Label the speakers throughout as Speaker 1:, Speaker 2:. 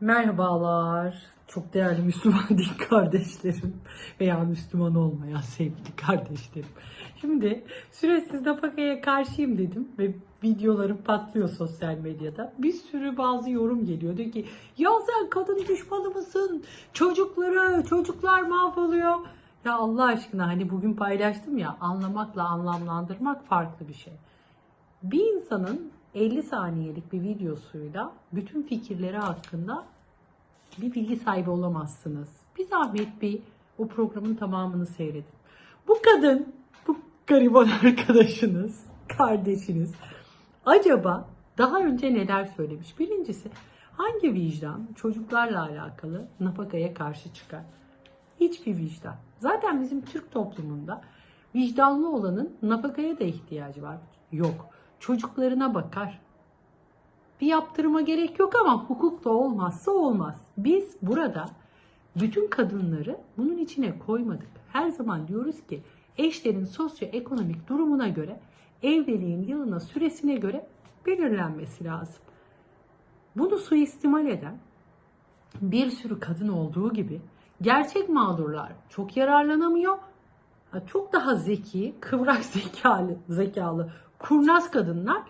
Speaker 1: Merhabalar. Çok değerli Müslüman din kardeşlerim veya Müslüman olmayan sevgili kardeşlerim. Şimdi süresiz nafakaya karşıyım dedim ve videolarım patlıyor sosyal medyada. Bir sürü bazı yorum geliyor. Diyor ki ya sen kadın düşmanı mısın? Çocukları, çocuklar mahvoluyor. Ya Allah aşkına hani bugün paylaştım ya anlamakla anlamlandırmak farklı bir şey. Bir insanın 50 saniyelik bir videosuyla bütün fikirleri hakkında bir bilgi sahibi olamazsınız. Bir zahmet bir o programın tamamını seyredin. Bu kadın, bu gariban arkadaşınız, kardeşiniz acaba daha önce neler söylemiş? Birincisi hangi vicdan çocuklarla alakalı nafakaya karşı çıkar? Hiçbir vicdan. Zaten bizim Türk toplumunda vicdanlı olanın nafakaya da ihtiyacı var. Yok. Çocuklarına bakar. Bir yaptırıma gerek yok ama hukuk da olmazsa olmaz. Biz burada bütün kadınları bunun içine koymadık. Her zaman diyoruz ki eşlerin sosyoekonomik durumuna göre evliliğin yılına süresine göre belirlenmesi lazım. Bunu suistimal eden bir sürü kadın olduğu gibi gerçek mağdurlar çok yararlanamıyor. Çok daha zeki, kıvrak zekalı, zekalı, kurnaz kadınlar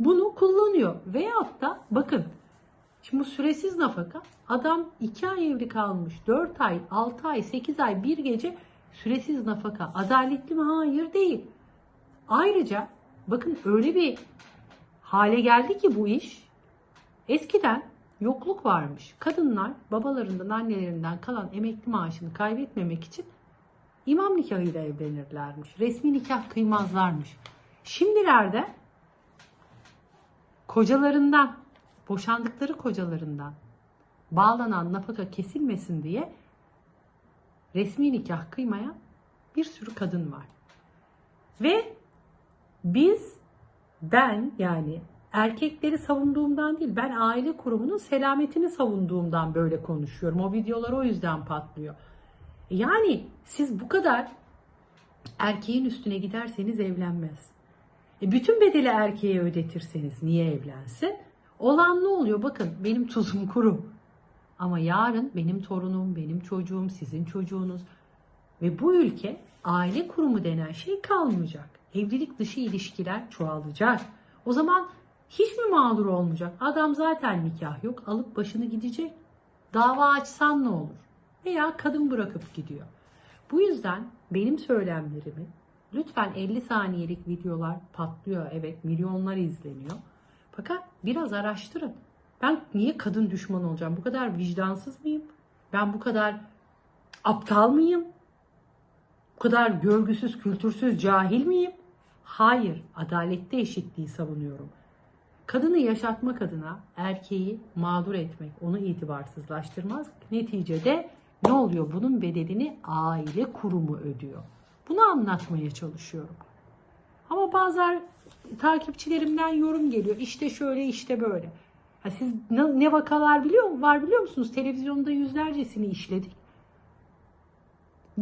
Speaker 1: bunu kullanıyor. Veyahut da bakın şimdi bu süresiz nafaka adam 2 ay evli kalmış 4 ay, 6 ay, 8 ay bir gece süresiz nafaka. Adaletli mi? Hayır değil. Ayrıca bakın öyle bir hale geldi ki bu iş eskiden yokluk varmış. Kadınlar babalarından annelerinden kalan emekli maaşını kaybetmemek için imam nikahıyla evlenirlermiş. Resmi nikah kıymazlarmış. Şimdilerde kocalarından, boşandıkları kocalarından bağlanan nafaka kesilmesin diye resmi nikah kıymayan bir sürü kadın var. Ve biz ben yani erkekleri savunduğumdan değil ben aile kurumunun selametini savunduğumdan böyle konuşuyorum. O videolar o yüzden patlıyor. Yani siz bu kadar erkeğin üstüne giderseniz evlenmez. E bütün bedeli erkeğe ödetirseniz niye evlensin? Olan ne oluyor? Bakın benim tuzum kuru. Ama yarın benim torunum, benim çocuğum, sizin çocuğunuz ve bu ülke aile kurumu denen şey kalmayacak. Evlilik dışı ilişkiler çoğalacak. O zaman hiç mi mağdur olmayacak? Adam zaten nikah yok, alıp başını gidecek. Dava açsan ne olur? Veya kadın bırakıp gidiyor. Bu yüzden benim söylemlerimi lütfen 50 saniyelik videolar patlıyor. Evet milyonlar izleniyor. Fakat biraz araştırın. Ben niye kadın düşmanı olacağım? Bu kadar vicdansız mıyım? Ben bu kadar aptal mıyım? Bu kadar görgüsüz, kültürsüz, cahil miyim? Hayır, adalette eşitliği savunuyorum. Kadını yaşatmak adına erkeği mağdur etmek, onu itibarsızlaştırmaz. Neticede ne oluyor? Bunun bedelini aile kurumu ödüyor. Bunu anlatmaya çalışıyorum. Ama bazı takipçilerimden yorum geliyor. İşte şöyle, işte böyle. Ha siz ne vakalar biliyor var biliyor musunuz? Televizyonda yüzlercesini işledik.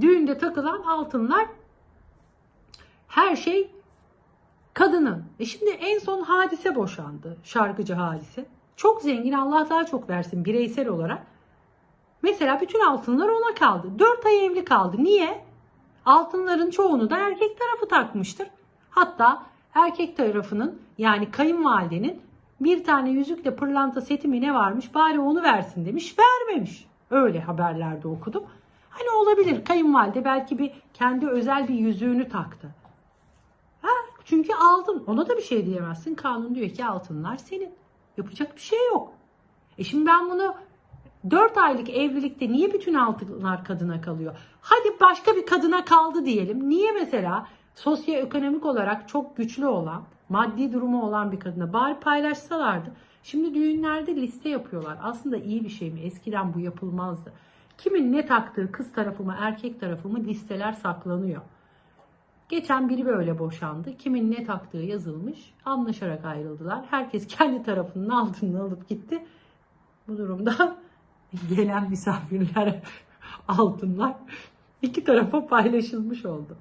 Speaker 1: Düğünde takılan altınlar her şey kadının. E şimdi en son hadise boşandı. Şarkıcı hadise. Çok zengin Allah daha çok versin bireysel olarak. Mesela bütün altınlar ona kaldı. 4 ay evli kaldı. Niye? Altınların çoğunu da erkek tarafı takmıştır. Hatta erkek tarafının yani kayınvalidenin bir tane yüzükle pırlanta seti mi ne varmış bari onu versin demiş. Vermemiş. Öyle haberlerde okudum. Hani olabilir kayınvalide belki bir kendi özel bir yüzüğünü taktı. Ha, çünkü aldın. Ona da bir şey diyemezsin. Kanun diyor ki altınlar senin. Yapacak bir şey yok. E şimdi ben bunu 4 aylık evlilikte niye bütün altınlar kadına kalıyor? Hadi başka bir kadına kaldı diyelim. Niye mesela sosyoekonomik olarak çok güçlü olan, maddi durumu olan bir kadına bari paylaşsalardı. Şimdi düğünlerde liste yapıyorlar. Aslında iyi bir şey mi? Eskiden bu yapılmazdı. Kimin ne taktığı kız tarafı mı erkek tarafı mı listeler saklanıyor. Geçen biri böyle boşandı. Kimin ne taktığı yazılmış. Anlaşarak ayrıldılar. Herkes kendi tarafının altını alıp gitti. Bu durumda gelen misafirler altınlar iki tarafa paylaşılmış oldu.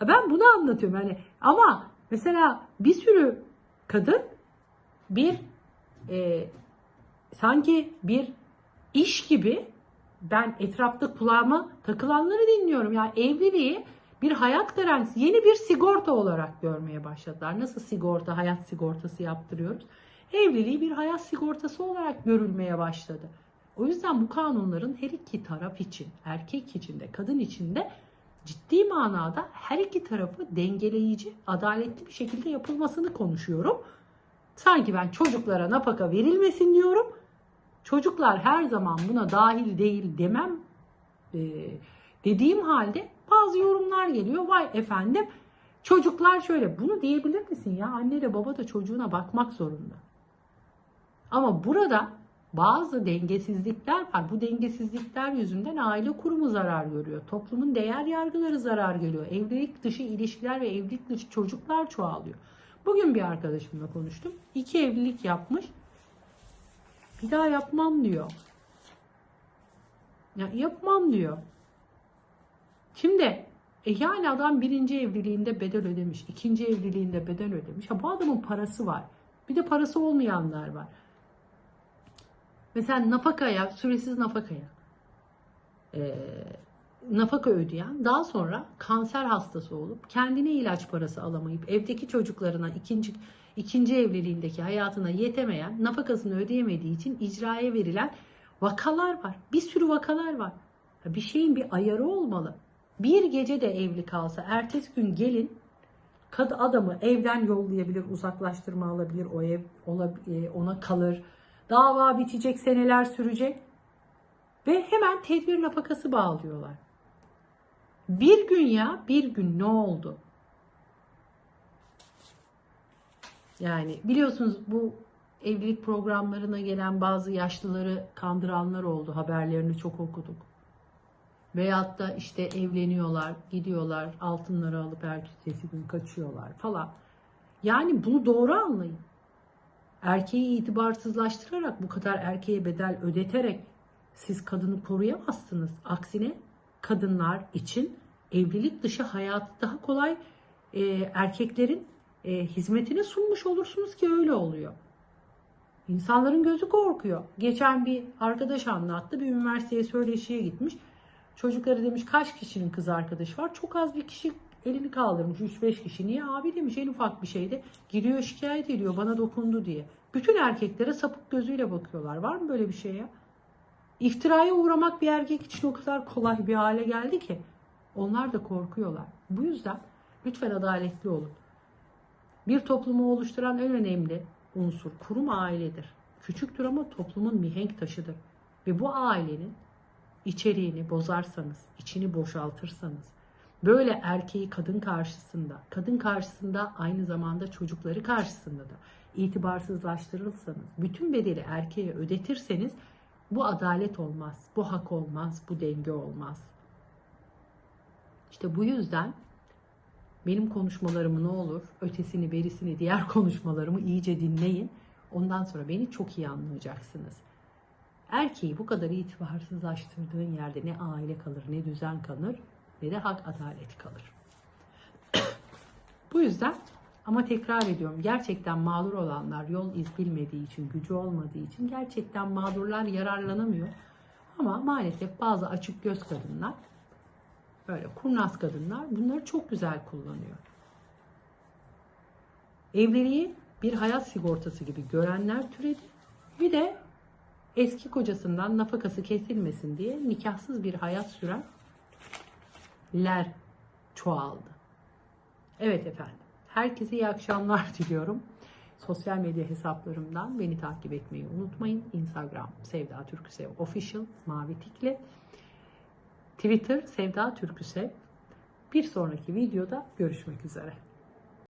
Speaker 1: Ben bunu anlatıyorum yani ama mesela bir sürü kadın bir e, sanki bir iş gibi ben etrafta kulağıma takılanları dinliyorum. Yani evliliği bir hayat garantisi, yeni bir sigorta olarak görmeye başladılar. Nasıl sigorta, hayat sigortası yaptırıyoruz? Evliliği bir hayat sigortası olarak görülmeye başladı. O yüzden bu kanunların her iki taraf için, erkek için de kadın için de ciddi manada her iki tarafı dengeleyici, adaletli bir şekilde yapılmasını konuşuyorum. Sanki ben çocuklara nafaka verilmesin diyorum. Çocuklar her zaman buna dahil değil demem e, dediğim halde bazı yorumlar geliyor. Vay efendim çocuklar şöyle bunu diyebilir misin ya anne de baba da çocuğuna bakmak zorunda. Ama burada bazı dengesizlikler var. Bu dengesizlikler yüzünden aile kurumu zarar görüyor. Toplumun değer yargıları zarar görüyor. Evlilik dışı ilişkiler ve evlilik dışı çocuklar çoğalıyor. Bugün bir arkadaşımla konuştum. İki evlilik yapmış. Bir daha yapmam diyor. Ya yapmam diyor. Şimdi e yani adam birinci evliliğinde bedel ödemiş. ikinci evliliğinde bedel ödemiş. Ha bu adamın parası var. Bir de parası olmayanlar var. Mesela nafakaya, süresiz nafakaya e, nafaka ödeyen daha sonra kanser hastası olup kendine ilaç parası alamayıp evdeki çocuklarına ikinci ikinci evliliğindeki hayatına yetemeyen nafakasını ödeyemediği için icraya verilen vakalar var. Bir sürü vakalar var. Bir şeyin bir ayarı olmalı. Bir gece de evli kalsa ertesi gün gelin kad adamı evden yollayabilir, uzaklaştırma alabilir, o ev ona kalır. Dava bitecek, seneler sürecek. Ve hemen tedbir nafakası bağlıyorlar. Bir gün ya, bir gün ne oldu? Yani biliyorsunuz bu evlilik programlarına gelen bazı yaşlıları kandıranlar oldu. Haberlerini çok okuduk. Veyahut da işte evleniyorlar, gidiyorlar, altınları alıp ertesi gün kaçıyorlar falan. Yani bunu doğru anlayın. Erkeği itibarsızlaştırarak bu kadar erkeğe bedel ödeterek siz kadını koruyamazsınız. Aksine kadınlar için evlilik dışı hayatı daha kolay e, erkeklerin e, hizmetine sunmuş olursunuz ki öyle oluyor. İnsanların gözü korkuyor. Geçen bir arkadaş anlattı. Bir üniversiteye söyleşiye gitmiş. Çocukları demiş kaç kişinin kız arkadaşı var? Çok az bir kişi elini kaldırmış 3-5 kişi. Niye abi demiş en ufak bir şeyde giriyor şikayet ediyor bana dokundu diye. Bütün erkeklere sapık gözüyle bakıyorlar. Var mı böyle bir şey ya? İftiraya uğramak bir erkek için o kadar kolay bir hale geldi ki. Onlar da korkuyorlar. Bu yüzden lütfen adaletli olun. Bir toplumu oluşturan en önemli unsur kurum ailedir. Küçüktür ama toplumun mihenk taşıdır. Ve bu ailenin içeriğini bozarsanız, içini boşaltırsanız, böyle erkeği kadın karşısında, kadın karşısında aynı zamanda çocukları karşısında da itibarsızlaştırırsanız, bütün bedeli erkeğe ödetirseniz bu adalet olmaz, bu hak olmaz, bu denge olmaz. İşte bu yüzden benim konuşmalarımı ne olur, ötesini, berisini, diğer konuşmalarımı iyice dinleyin. Ondan sonra beni çok iyi anlayacaksınız. Erkeği bu kadar itibarsızlaştırdığın yerde ne aile kalır, ne düzen kalır, de hak adalet kalır. bu yüzden ama tekrar ediyorum gerçekten mağdur olanlar yol iz bilmediği için, gücü olmadığı için gerçekten mağdurlar yararlanamıyor. Ama maalesef bazı açık göz kadınlar, böyle kurnaz kadınlar bunları çok güzel kullanıyor. Evliliği bir hayat sigortası gibi görenler türedi. Bir de eski kocasından nafakası kesilmesin diye nikahsız bir hayat sürenler çoğaldı. Evet efendim. Herkese iyi akşamlar diliyorum. Sosyal medya hesaplarımdan beni takip etmeyi unutmayın. Instagram Sevda Türküsev Official Mavi Tikli. Twitter Sevda Türküsev. Bir sonraki videoda görüşmek üzere.